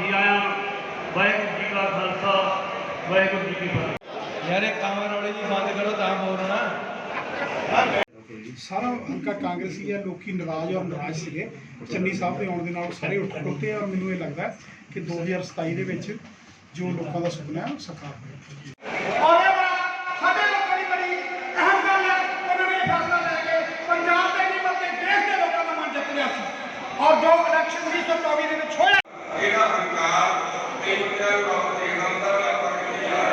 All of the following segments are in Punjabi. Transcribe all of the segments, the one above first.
ਜੀ ਆਇਆਂ ਵਾਹਿਗੁਰੂ ਜੀ ਕਾ ਖਾਲਸਾ ਵਾਹਿਗੁਰੂ ਜੀ ਕੀ ਫਤਿਹ। ਯਾਰ ਕਾਮਰ ਵਾਲੇ ਜੀ ਬੰਦ ਕਰੋ ਤਾਂ ਬੋਲਣਾ। ਸਾਰਾ ਹਲਕਾ ਕਾਂਗਰਸੀ ਹੈ ਲੋਕੀ ਨਾਰਾਜ਼ ਔਰ ਨਾਰਾਜ਼ ਸੀਗੇ। ਚੰਨੀ ਸਾਹਿਬ ਦੇ ਆਉਣ ਦੇ ਨਾਲ ਸਾਰੇ ਉੱਠ ਖੜੋਤੇ ਆ ਔਰ ਮੈਨੂੰ ਇਹ ਲੱਗਦਾ ਕਿ 2027 ਦੇ ਵਿੱਚ ਜੋ ਲੋਕਾਂ ਦਾ ਸੁਪਨਾ ਹੈ ਸਾਕਾਰ ਹੋਏਗਾ ਔਰ ਇਹ ਬੜਾ ਸਾਡੇ ਲੋਕਾਂ ਦੀ ਬੜੀ ਅਹਿਮ ਗੱਲ ਹੈ ਉਹਨਾਂ ਨੇ ਇਹ ਫੈਸਲਾ ਲੈ ਕੇ ਪੰਜਾਬ ਦੇ ਨਹੀਂ ਬਲਕਿ ਦੇਸ਼ ਦੇ ਲੋਕਾਂ ਦਾ ਮਨ ਜਿੱਤ ਲਿਆ ਸੀ ਔਰ ਜੋ ਇਲੈਕਸ਼ਨ 2024 ਦੇ ਵਿੱਚ ਹੋਇਆ ਇਹਦਾ ਹੰਕਾਰ ਤੇ ਉੱਚਾ ਰੱਬ ਦੇ ਨਾਮ ਦਾ ਆਪਾਂ ਕਿਹਾ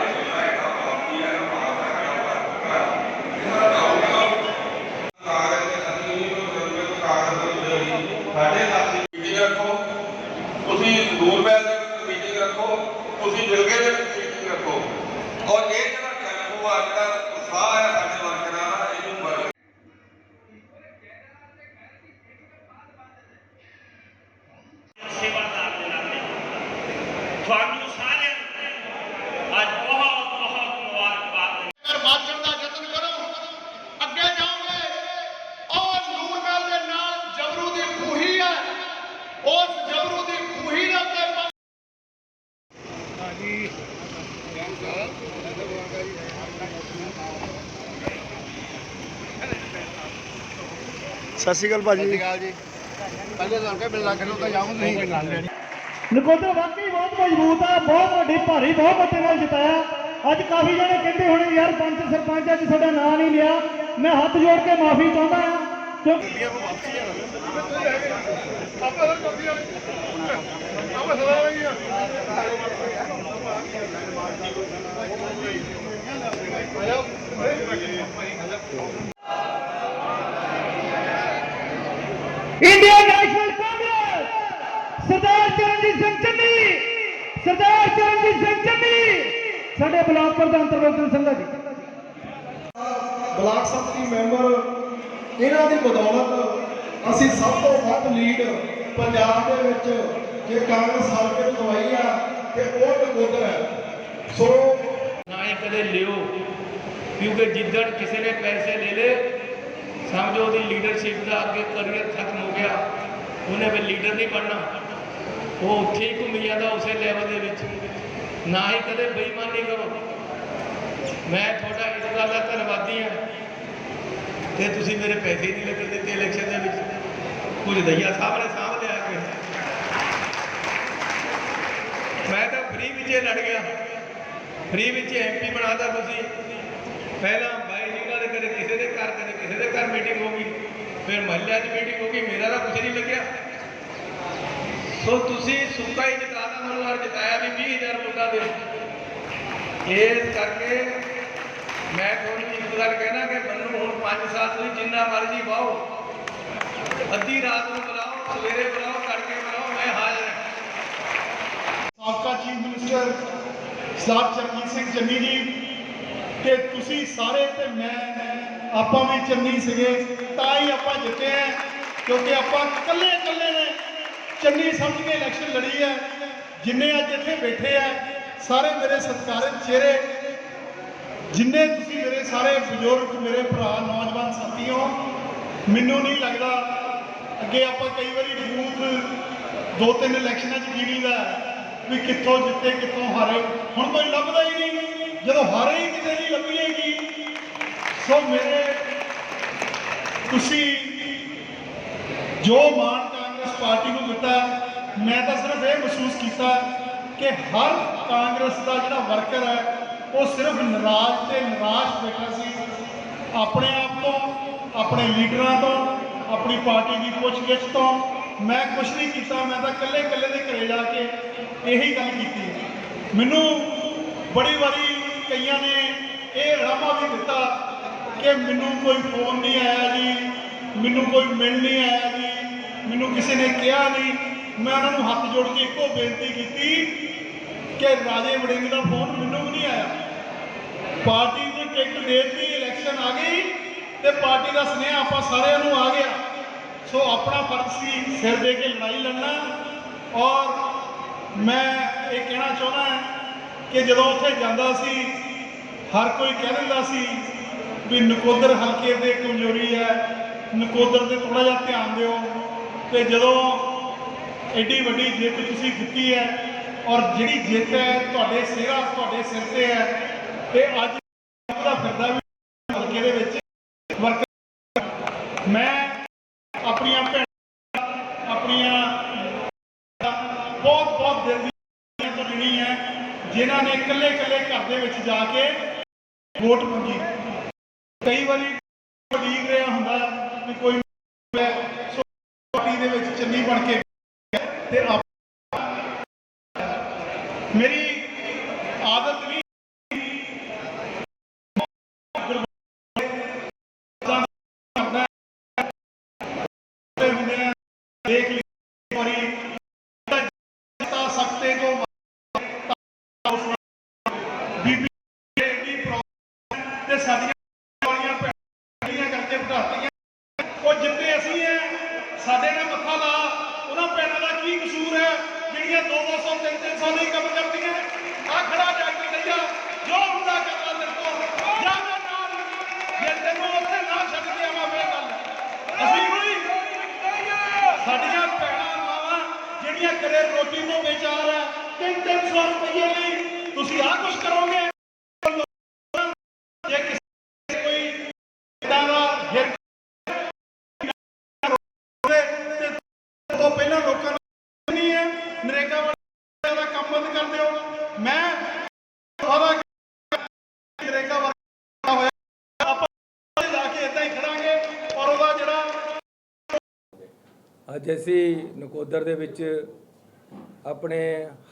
ਕਾਗਜ਼ ਤੇ ਅਸੀਂ ਨੂੰ ਕਾਗਜ਼ ਤੋਂ ਸਾਡੇ ਸਾਥੀ ਮੀਟਿੰਗ ਰੱਖੋ ਤੁਸੀਂ ਦੂਰਬੈਲ ਦੇ ਵਿੱਚ ਮੀਟਿੰਗ ਰੱਖੋ ਤੁਸੀਂ ਦਿਲਗੇ ਦੇ ਵਿੱਚ ਮੀਟਿੰਗ ਰੱਖੋ ਔਰ ਇਹ ਜਿਹੜਾ ਟੈਂਪੋ ਆ ਜਿਹੜਾ ਉਤਸ਼ਾਹ ਹੈ ਸਾਡੇ ਵਰਕਰਾਂ ਦਾ ਇਹਨੂੰ ਬਰ ਸੇਵਾਦਾਰ ਦੇ ਨਾਤੇ ਤੁਹਾਨੂੰ ਸਾਰਿਆਂ ਨੂੰ ਅੱਜ ਬਹੁਤ ਬਹੁਤ ਮੁਬਾਰਕਬਾਦ ਅਗਰ ਬਾਜਣ ਦਾ ਯਤਨ ਕਰੋ ਅੱਗੇ ਜਾਓਗੇ ਔਰ ਨੂਰਮਹਿਲ ਦੇ ਨਾਲ ਜਬਰੂ ਦੀ ਖੂਹੀ ਹੈ ਉਸ ਜਬਰੂ ਦੀ ਖੂਹੀ ਦੇ ਉੱਤੇ ਪ- ਸਤਿ ਸ਼੍ਰੀ ਅਕਾਲ ਭਾਜੀ। ਨਕੋਦਰ ਵਾਕਈ ਬਹੁਤ ਮਜ਼ਬੂਤ ਆ ਬਹੁਤ ਵੱਡੀ ਭਾਰੀ ਬਹੁਤ ਵੱਡੇ ਨਾਲ ਜਿਤਾਇਆ। ਅੱਜ ਕਾਫੀ ਜਣੇ ਕਹਿੰਦੇ ਹੋਣੇ ਯਾਰ ਪੰਚ ਸਰਪੰਚ ਅੱਜ ਸਾਡਾ ਨਾਂ ਨਹੀਂ ਲਿਆ। ਮੈਂ ਹੱਥ ਜੋੜ ਕੇ ਮਾਫੀ ਚਾਹੁੰਦਾ ਹਾਂ ਕਿਉਂਕਿ India National Congress Sardar Charanjit Singh Channi Sardar Charanjit Singh Channi ਸਾਡੇ ਬਲਾਕ ਪ੍ਰਧਾਨ ਤਰਲੋਚਨ ਸੰਘਾ ਜੀ। ਬਲਾਕ ਸੰਮਤੀ ਮੈਂਬਰ ਇਹਨਾਂ ਦੀ ਬਦੌਲਤ ਅਸੀਂ ਸਭ ਤੋਂ ਵੱਧ ਲੀਡ ਪੰਜਾਬ ਦੇ ਵਿੱਚ ਜੇ ਕਾਂਗਰਸ ਹਲਕੇ ਨੂੰ ਦਵਾਈ ਆ ਤੇ ਉਹ ਨਕੋਦਰ ਹੈ। ਸੋ ਨਾ ਹੀ ਕਦੇ ਲਿਓ ਕਿਉਂਕਿ ਜਿੱਦਣ ਕਿਸੇ ਨੇ ਪੈਸੇ ਲੈ ਲੇ ਸਮਝੋ ਉਹਦੀ ਲੀਡਰਸ਼ਿਪ ਦਾ ਅੱਗੇ ਕਰੀਅਰ ਖਤਮ ਹੋ ਗਿਆ। ਉਹਨੇ ਫਿਰ ਲੀਡਰ ਨਹੀਂ ਬਣਨਾ। ਉਹ ਉੱਥੇ ਹੀ ਘੁੰਮੀ ਜਾਂਦਾ ਉਸੇ ਲੈਵਲ ਦੇ ਵਿੱਚ। ਨਾ ਹੀ ਕਦੇ ਬੇਈਮਾਨੀ ਕਰੋ। ਮੈਂ ਤੁਹਾਡਾ ਇਸ ਗੱਲ ਦਾ ਧੰਨਵਾਦੀ ਹਾਂ। ਤੇ ਤੁਸੀਂ ਮੇਰੇ ਪੈਸੇ ਨਹੀਂ ਲੱਗਣ ਦਿੱਤੇ ਇਲੈਕਸ਼ਨ ਦੇ ਵਿੱਚ। ਕੁਝ ਦਈਆ ਸਾਹਿਬ ਨੇ ਸਾਂਭ ਲਿਆ ਕੇ। ਮੈਂ ਤਾਂ ਫ੍ਰੀ ਵਿੱਚ ਲੜ ਗਿਆ। ਫ੍ਰੀ ਵਿੱਚ ਐਮਪੀ ਬਣਾਤਾ ਤੁਸੀਂ। ਪਹਿਲਾਂ ਬਾਈ ਲੀਗਾ ਦੇ ਕਦੇ ਕਿਸੇ ਦੇ ਘਰ ਕਦੇ ਕਿਸੇ ਦੇ ਘਰ ਮੀਟਿੰਗ ਹੋ ਗਈ ਫਿਰ ਮਹੱਲਿਆਂ 'ਚ ਮੀਟਿੰਗ ਹੋ ਗਈ ਮੇਰਾ ਤਾਂ ਕੁਝ ਨਹੀਂ ਲੱਗਿਆ ਸੋ ਤੁਸੀਂ ਸੁੱਕਾ ਹੀ ਜਿਤਾਤਾ ਮੈਨੂੰ ਵਾਰ ਜਿਤਾਇਆ ਵੀ 20000 ਵੋਟਾਂ ਦੇ ਇਸ ਕਰਕੇ ਮੈਂ ਤੁਹਾਨੂੰ ਇੱਕ ਗੱਲ ਕਹਿਣਾ ਕਿ ਮੈਨੂੰ ਹੁਣ 5 ਸਾਲ ਤੁਸੀਂ ਜਿੰਨਾ ਮਰਜ਼ੀ ਵਾਹੋ ਅੱਧੀ ਰਾਤ ਨੂੰ ਬੁਲਾਓ ਸਵੇਰੇ ਬੁਲਾਓ ਤੜਕੇ ਬੁਲਾਓ ਮੈਂ ਹਾਜ਼ਰ ਹਾਂ ਸਾਬਕਾ ਚੀਫ ਮਿਨਿਸਟਰ ਸਰਦਾਰ ਚਰਨਜੀਤ ਸਿੰਘ ਚੰਨੀ ਜੀ ਕਿ ਤੁਸੀਂ ਸਾਰੇ ਤੇ ਮੈਂ ਆਪਾਂ ਵੀ ਚੰਨੀ ਸੀਗੇ, ਤਾਂ ਹੀ ਆਪਾਂ ਜਿੱਤੇ ਆ, ਕਿਉਂਕਿ ਆਪਾਂ ਇਕੱਲੇ ਇਕੱਲੇ ਨੇ ਚੰਨੀ ਸਮਝ ਕੇ ਇਲੈਕਸ਼ਨ ਲੜੀ ਹੈ ਜਿੰਨੇ ਅੱਜ ਇੱਥੇ ਬੈਠੇ ਆ, ਸਾਰੇ ਮੇਰੇ ਸਤਿਕਾਰਤ ਚਿਹਰੇ, ਜਿੰਨੇ ਤੁਸੀਂ ਮੇਰੇ ਸਾਰੇ ਬਜ਼ੁਰਗ, ਮੇਰੇ ਭਰਾ, ਨੌਜਵਾਨ ਸਾਥੀ ਹੋ ਮੈਨੂੰ ਨਹੀਂ ਲੱਗਦਾ ਅੱਗੇ ਆਪਾਂ ਕਈ ਵਾਰੀ ਬੂਥ ਦੋ ਤਿੰਨ ਇਲੈਕਸ਼ਨਾਂ 'ਚ ਗਿਣੀਦਾ ਵੀ ਕਿੱਥੋਂ ਜਿੱਤੇ, ਕਿੱਥੋਂ ਹਾਰੇ। ਹੁਣ ਕੋਈ ਲੱਭਦਾ ਹੀ ਨਹੀਂ। ਜਦੋਂ ਹਾਰੇ ਹੀ ਕਿਤੇ ਨਹੀਂ ਲੱਭੀਏਗੀ ਸੋ ਮੇਰੇ, ਤੁਸੀਂ ਜੋ ਮਾਣ ਕਾਂਗਰਸ ਪਾਰਟੀ ਨੂੰ ਦਿੱਤਾ, ਮੈਂ ਤਾਂ ਸਿਰਫ ਇਹ ਮਹਿਸੂਸ ਕੀਤਾ ਕਿ ਹਰ ਕਾਂਗਰਸ ਦਾ ਜਿਹੜਾ ਵਰਕਰ ਹੈ, ਉਹ ਸਿਰਫ ਨਾਰਾਜ਼ ਤੇ ਨਿਰਾਸ਼ ਬੈਠਾ ਸੀ। ਆਪਣੇ ਆਪ ਤੋਂ, ਆਪਣੇ ਲੀਡਰਾਂ ਤੋਂ, ਆਪਣੀ ਪਾਰਟੀ ਦੀ ਪੁੱਛਗਿੱਛ ਤੋਂ ਮੈਂ ਕੁਝ ਨਹੀਂ ਕੀਤਾ, ਮੈਂ ਤਾਂ ਇਕੱਲੇ ਇਕੱਲੇ ਦੇ ਘਰੇ ਜਾ ਕੇ ਇਹੀ ਗੱਲ ਕੀਤੀ। ਮੈਨੂੰ ਬੜੀ ਵਾਰੀ ਕਈਆਂ ਨੇ ਇਹ ਰਾਮਾ ਵੀ ਦਿੱਤਾ ਕਿ ਮੈਨੂੰ ਕੋਈ ਫੋਨ ਨਹੀਂ ਆਇਆ ਜੀ, ਮੈਨੂੰ ਕੋਈ ਮਿਲ ਨਹੀਂ ਆਇਆ ਜੀ, ਮੈਨੂੰ ਕਿਸੇ ਨੇ ਕਿਹਾ ਨਹੀਂ। ਮੈਂ ਉਹਨਾਂ ਨੂੰ ਹੱਥ ਜੋੜ ਕੇ ਇੱਕੋ ਬੇਨਤੀ ਕੀਤੀ ਕਿ ਰਾਜੇ ਵੜਿੰਗ ਦਾ ਫੋਨ ਮੈਨੂੰ ਵੀ ਨਹੀਂ ਆਇਆ। ਪਾਰਟੀ ਨੇ ਟਿਕਟ ਦੇ ਦਿੱਤੀ ਇਲੈਕਸ਼ਨ ਆ ਗਈ ਤੇ ਪਾਰਟੀ ਦਾ ਸੁਨੇਹਾ ਆਪਾਂ ਸਾਰਿਆਂ ਨੂੰ ਆ ਗਿਆ। ਸੋ ਆਪਣਾ ਫਰਜ਼ ਸੀ ਸਿਰ ਦੇ ਕੇ ਲੜਾਈ ਲੜਨਾ ਔਰ ਮੈਂ ਇਹ ਕਹਿਣਾ ਚਾਹੁੰਦਾ ਕਿ ਜਦੋਂ ਉੱਥੇ ਜਾਂਦਾ ਸੀ, ਹਰ ਕੋਈ ਕਹਿ ਦਿੰਦਾ ਸੀ ਵੀ ਨਕੋਦਰ ਹਲਕੇ ਦੇ ਕਮਜ਼ੋਰੀ ਹੈ, ਨਕੋਦਰ ਤੇ ਥੋੜਾ ਜਿਹਾ ਧਿਆਨ ਦਿਓ ਤੇ ਜਦੋਂ ਐਡੀ ਵੱਡੀ ਜਿੱਤ ਤੁਸੀਂ ਦਿੱਤੀ ਹੈ ਔਰ ਜਿਹੜੀ ਜਿੱਤ ਹੈ ਤੁਹਾਡੇ ਸਿਹਰਾ ਤੁਹਾਡੇ ਸਿਰ ਤੇ ਹੈ, ਤੇ ਅੱਜ ਦਾ ਫਿਰਦਾ ਵੀ ਹਲਕੇ ਦੇ ਵਿੱਚ ਵਰਕਰ ਮੈਂ ਆਪਣੀਆਂ ਭੈਣਾਂ, ਆਪਣੀਆਂ ਬਹੁਤ ਬਹੁਤ ਦਿਲ ਦੀ ਤੋਂ ਲੈਣੀ ਹੈ, ਜਿਨ੍ਹਾਂ ਨੇ ਇਕੱਲੇ ਇਕੱਲੇ ਘਰ ਦੇ ਵਿੱਚ ਜਾ ਕੇ ਵੋਟ ਮੰਗੀ। ਕਈ ਵਾਰੀ ਉਡੀਕ ਰਿਹਾ ਹੁੰਦਾ ਵੀ ਕੋਈ ਪਾਰਟੀ ਦੇ ਵਿੱਚ ਚੰਨੀ ਬਣ ਕੇ ਤੇ ਮੇਰੀ ਆਦਤ ਵੀ ਕਰਦਾ ਹੁੰਦੇ ਆ, ਦੇਖ ਲਈ ਇੱਕ ਵਾਰੀ ਤਾਂ ਸਕਤੇ ਜੋ ਬੀਬੀ ਦੀ ਪ੍ਰੋਬਲਮ ਤੇ ਸਾਡੀਆਂ ਵਾਲੀਆਂ ਭੈਣਾਂ ਕਰਕੇ ਬਿਠਾਤੀਆਂ ਉਹ ਜਿੱਤੇ ਅਸੀਂ ਹੈ ਸਾਡੇ ਨਾਲ ਮੱਥਾ ਲਾ ਉਹਨਾਂ ਭੈਣਾਂ ਦਾ ਕੀ ਕਸੂਰ ਹੈ ਜਿਹੜੀਆਂ 2-200 300 ਨਹੀਂ ਕੰਮ ਕਰਦੀਆਂ ਆ ਖੜਾ ਡਾਕਟਰ ਲਈਆ ਜੋ ਹੁੰਦਾ ਕਰਦਾ ਤੇਰੇ ਤੋਂ ਜਾ ਮੈਂ ਨਾਲ ਜੇ ਤੈਨੂੰ ਉੱਥੇ ਨਾ ਛੱਡ ਕੇ ਆਵਾਂ ਫੇਰ ਗੱਲ ਅਸੀਂ ਕੋਈ ਸਾਡੀਆਂ ਭੈਣਾਂ ਮਾਵਾਂ ਜਿਹੜੀਆਂ ਕਰੇ ਰੋਟੀ ਤੋਂ ਵਿਚਾਰ ਹੈ 3-300 ਰੁਪਏ ਲਈ ਤੁਸੀਂ ਆਹ ਕੁਝ ਕਰੋਗੇ? ਜੇ ਕਿਸੇ ਕੋਈ ਇਦਾਂ ਦਾ ਹਿਰ ਤੋਂ ਪਹਿਲਾਂ ਲੋਕਾਂ ਨੂੰ ਨਹੀਂ ਹੈ। ਨਰੇਗਾ ਵਾਲਿਆਂ ਦਾ ਕੰਮ ਬੰਦ ਕਰ ਦਿਓ। ਮੈਂ ਵਾਦਾ ਨਰੇਗਾ ਵਾਲਾ ਹੋਇਆ। ਆਪਾਂ ਲਾ ਕੇ ਇਦਾਂ ਹੀ ਖੜਾਂਗੇ। ਔਰ ਉਹਦਾ ਜਿਹੜਾ ਅੱਜ ਅਸੀਂ ਨਕੋਦਰ ਦੇ ਵਿੱਚ ਆਪਣੇ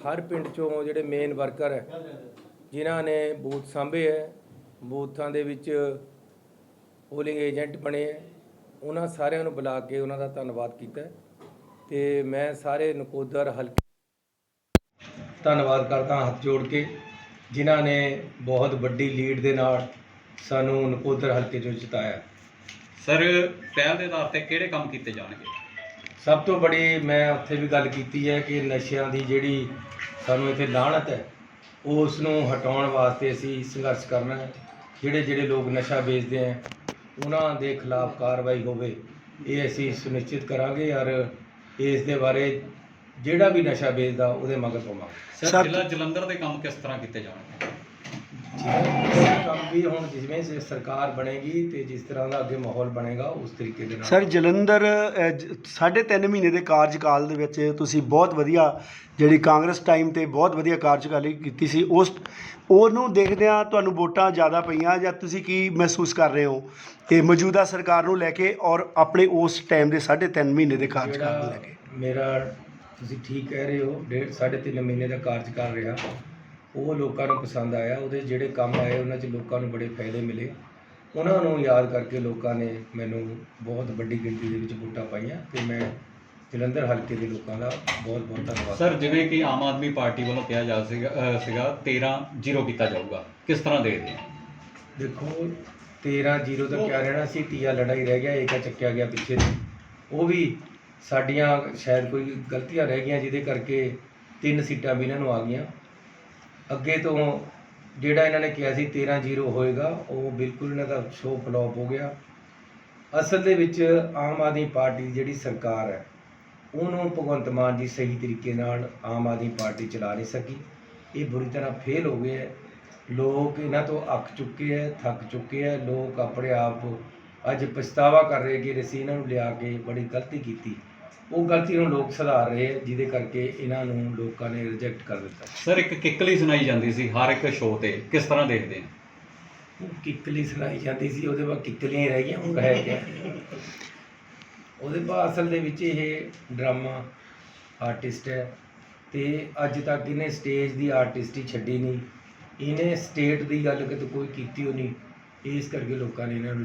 ਹਰ ਪਿੰਡ ਚੋਂ ਜਿਹੜੇ ਮੇਨ ਵਰਕਰ ਹੈ, ਜਿਨ੍ਹਾਂ ਨੇ ਬੂਥ ਸਾਂਭੇ ਹੈ, ਬੂਥਾਂ ਦੇ ਵਿੱਚ ਪੋਲਿੰਗ ਏਜੰਟ ਬਣੇ ਹੈ, ਉਹਨਾਂ ਸਾਰਿਆਂ ਨੂੰ ਬੁਲਾ ਕੇ ਉਹਨਾਂ ਦਾ ਧੰਨਵਾਦ ਕੀਤਾ ਹੈ ਤੇ ਮੈਂ ਸਾਰੇ ਨਕੋਦਰ ਹਲਕੇ ਧੰਨਵਾਦ ਕਰਦਾ ਹੱਥ ਜੋੜ ਕੇ, ਜਿਨ੍ਹਾਂ ਨੇ ਬਹੁਤ ਵੱਡੀ ਲੀਡ ਦੇ ਨਾਲ ਸਾਨੂੰ ਨਕੋਦਰ ਹਲਕੇ ਚੋਂ ਜਿਤਾਇਆ। ਸਰ ਪਹਿਲ ਦੇ ਆਧਾਰ ਤੇ ਕਿਹੜੇ ਕੰਮ ਕੀਤੇ ਜਾਣਗੇ? ਸਭ ਤੋਂ ਬੜੀ ਮੈਂ ਉੱਥੇ ਵੀ ਗੱਲ ਕੀਤੀ ਹੈ ਕਿ ਨਸ਼ਿਆਂ ਦੀ ਜਿਹੜੀ ਸਾਨੂੰ ਇੱਥੇ ਲਾਹਣਤ ਹੈ ਉਸ ਨੂੰ ਹਟਾਉਣ ਵਾਸਤੇ ਅਸੀਂ ਸੰਘਰਸ਼ ਕਰਨਾ ਹੈ। ਜਿਹੜੇ ਜਿਹੜੇ ਲੋਕ ਨਸ਼ਾ ਵੇਚਦੇ ਹੈ ਉਹਨਾਂ ਦੇ ਖਿਲਾਫ ਕਾਰਵਾਈ ਹੋਵੇ ਇਹ ਅਸੀਂ ਸੁਨਿਸ਼ਚਿਤ ਕਰਾਂਗੇ ਔਰ ਇਸ ਦੇ ਬਾਰੇ ਜਿਹੜਾ ਵੀ ਨਸ਼ਾ ਵੇਚਦਾ ਉਹਦੇ ਮਗਰ ਪਵਾਂਗੇ। ਸਰ ਜ਼ਿਲ੍ਹਾ ਜਲੰਧਰ ਦੇ ਕੰਮ ਕਿਸ ਤਰ੍ਹਾਂ ਕੀਤੇ ਜਾਣਗੇ? ਇਹ ਕੰਮ ਵੀ ਹੁਣ ਜਿਵੇਂ ਸੇ ਸਰਕਾਰ ਬਣੇਗੀ ਤੇ ਜਿਸ ਤਰ੍ਹਾਂ ਦਾ ਅੱਗੇ ਮਾਹੌਲ ਬਣੇਗਾ ਉਸ ਤਰੀਕੇ ਦੇ ਨਾਲ ਸਰ ਜਲੰਧਰ ਅ, ਜ- ਸਾਢੇ ਤਿੰਨ ਮਹੀਨੇ ਦੇ ਕਾਰਜਕਾਲ ਦੇ ਵਿੱਚ ਤੁਸੀਂ ਬਹੁਤ ਵਧੀਆ ਜਿਹੜੀ ਕਾਂਗਰਸ ਟਾਈਮ ਤੇ ਬਹੁਤ ਵਧੀਆ ਕਾਰਜਕਾਲੀ ਕੀਤੀ ਸੀ। ਉਸ ਉਹਨੂੰ ਦੇਖਦਿਆਂ ਤੁਹਾਨੂੰ ਵੋਟਾਂ ਜ਼ਿਆਦਾ ਪਈਆਂ ਜਾਂ ਤੁਸੀਂ ਕੀ ਮਹਿਸੂਸ ਕਰ ਰਹੇ ਹੋ? ਇਹ ਮੌਜੂਦਾ ਸਰਕਾਰ ਨੂੰ ਲੈ ਕੇ ਔਰ ਆਪਣੇ ਉਸ ਟਾਈਮ ਦੇ ਸਾਢੇ ਤਿੰਨ ਮਹੀਨੇ ਦੇ ਕਾਰਜਕਾਲ ਨੂੰ ਲੈ ਕੇ। ਮੇਰਾ ਤੁਸੀਂ ਠੀਕ ਕਹਿ ਰਹੇ ਹੋ ਡੇਢ ਸਾਢੇ ਤਿੰਨ ਮਹੀਨੇ ਦਾ ਕਾਰਜਕਾਲ ਰਿਹਾ। ਉਹ ਲੋਕਾਂ ਨੂੰ ਪਸੰਦ ਆਇਆ ਉਹਦੇ ਜਿਹੜੇ ਕੰਮ ਆਏ ਉਹਨਾਂ 'ਚ ਲੋਕਾਂ ਨੂੰ ਬੜੇ ਫਾਇਦੇ ਮਿਲੇ। ਉਹਨਾਂ ਨੂੰ ਯਾਦ ਕਰਕੇ ਲੋਕਾਂ ਨੇ ਮੈਨੂੰ ਬਹੁਤ ਵੱਡੀ ਗਿਣਤੀ ਦੇ ਵਿੱਚ ਵੋਟਾਂ ਪਾਈਆਂ ਤੇ ਮੈਂ ਜਲੰਧਰ ਹਲਕੇ ਦੇ ਲੋਕਾਂ ਦਾ ਬਹੁਤ ਬਹੁਤ ਧੰਨਵਾਦ ਸਰ ਜਿਵੇਂ ਕਿ ਆਮ ਆਦਮੀ ਪਾਰਟੀ ਵੱਲੋਂ ਕਿਹਾ ਜਾ ਸੀਗਾ ਸੀਗਾ 13 ਜ਼ੀਰੋ ਕੀਤਾ ਜਾਊਗਾ। ਕਿਸ ਤਰ੍ਹਾਂ ਦੇਖਦੇ ਹੋ? ਦੇਖੋ 13 ਜ਼ੀਰੋ ਤਾਂ ਕਿਆ ਰਹਿਣਾ ਸੀ ਤੀਆ ਲੜਾਈ ਰਹਿ ਗਿਆ ਏਕਾ ਚੱਕਿਆ ਗਿਆ ਪਿੱਛੇ ਤੋਂ। ਉਹ ਵੀ ਸਾਡੀਆਂ ਸ਼ਾਇਦ ਕੋਈ ਗਲਤੀਆਂ ਰਹਿ ਗਈਆਂ ਜਿਹਦੇ ਕਰਕੇ ਤਿੰਨ ਸੀਟਾਂ ਵੀ ਇਹਨਾਂ ਨੂੰ ਆ ਗਈਆਂ। ਅੱਗੇ ਤੋਂ ਜਿਹੜਾ ਇਹਨਾਂ ਨੇ ਕਿਹਾ ਸੀ 13 ਜ਼ੀਰੋ ਹੋਏਗਾ, ਉਹ ਬਿਲਕੁਲ ਇਹਨਾਂ ਦਾ ਸ਼ੋਅ ਫਲੋਪ ਹੋ ਗਿਆ। ਅਸਲ ਦੇ ਵਿੱਚ ਆਮ ਆਦਮੀ ਪਾਰਟੀ ਦੀ ਜਿਹੜੀ ਸਰਕਾਰ ਹੈ, ਉਹਨੂੰ ਭਗਵੰਤ ਮਾਨ ਜੀ ਸਹੀ ਤਰੀਕੇ ਨਾਲ ਆਮ ਆਦਮੀ ਪਾਰਟੀ ਚਲਾ ਨਹੀਂ ਸਕੀ। ਇਹ ਬੁਰੀ ਤਰ੍ਹਾਂ ਫੇਲ ਹੋ ਗਏ ਹੈ। ਲੋਕ ਇਹਨਾਂ ਤੋਂ ਅੱਕ ਚੁੱਕੇ ਹੈ, ਥੱਕ ਚੁੱਕੇ ਹੈ। ਲੋਕ ਆਪਣੇ ਆਪ ਅੱਜ ਪਛਤਾਵਾ ਕਰ ਰਹੇ ਕਿ ਅਸੀਂ ਇਹਨਾਂ ਨੂੰ ਲਿਆ ਕੇ ਬੜੀ ਗਲਤੀ ਕੀਤੀ। ਉਹ ਗਲਤੀ ਨੂੰ ਲੋਕ ਸੁਧਾਰ ਰਹੇ ਹੈ ਜਿਹਦੇ ਕਰਕੇ ਇਹਨਾਂ ਨੂੰ ਲੋਕਾਂ ਨੇ ਰਿਜੈਕਟ ਕਰ ਦਿੱਤਾ। ਸਰ ਇੱਕ ਕਿੱਕਲੀ ਸੁਣਾਈ ਜਾਂਦੀ ਸੀ ਹਰ ਇੱਕ ਸ਼ੋਅ ਤੇ ਕਿਸ ਤਰ੍ਹਾਂ ਦੇਖਦੇ ਹੋ? ਉਹ ਕਿੱਕਲੀ ਸੁਣਾਈ ਜਾਂਦੀ ਸੀ ਉਹਦੇ ਬਾਅਦ ਕਿੱਕਲੀਆਂ ਹੀ ਰਹਿ ਗਈਆਂ ਹੁਣ ਰਹਿ ਗਿਆ। ਉਹਦੇ ਬਾਅਦ ਅਸਲ ਦੇ ਵਿੱਚ ਇਹ ਡਰਾਮਾ ਆਰਟਿਸਟ ਹੈ ਤੇ ਅੱਜ ਤੱਕ ਇਹਨੇ ਸਟੇਜ ਦੀ ਆਰਟਿਸਟ ਹੀ ਛੱਡੀ ਨਹੀਂ। ਇਹਨੇ ਸਟੇਟ ਦੀ ਗੱਲ ਕਿਤੇ ਕੋਈ ਕੀਤੀ ਹੋ ਨਹੀਂ। ਇਸ ਕਰਕੇ ਲੋਕਾਂ ਨੇ ਇਹਨਾਂ ਨੂੰ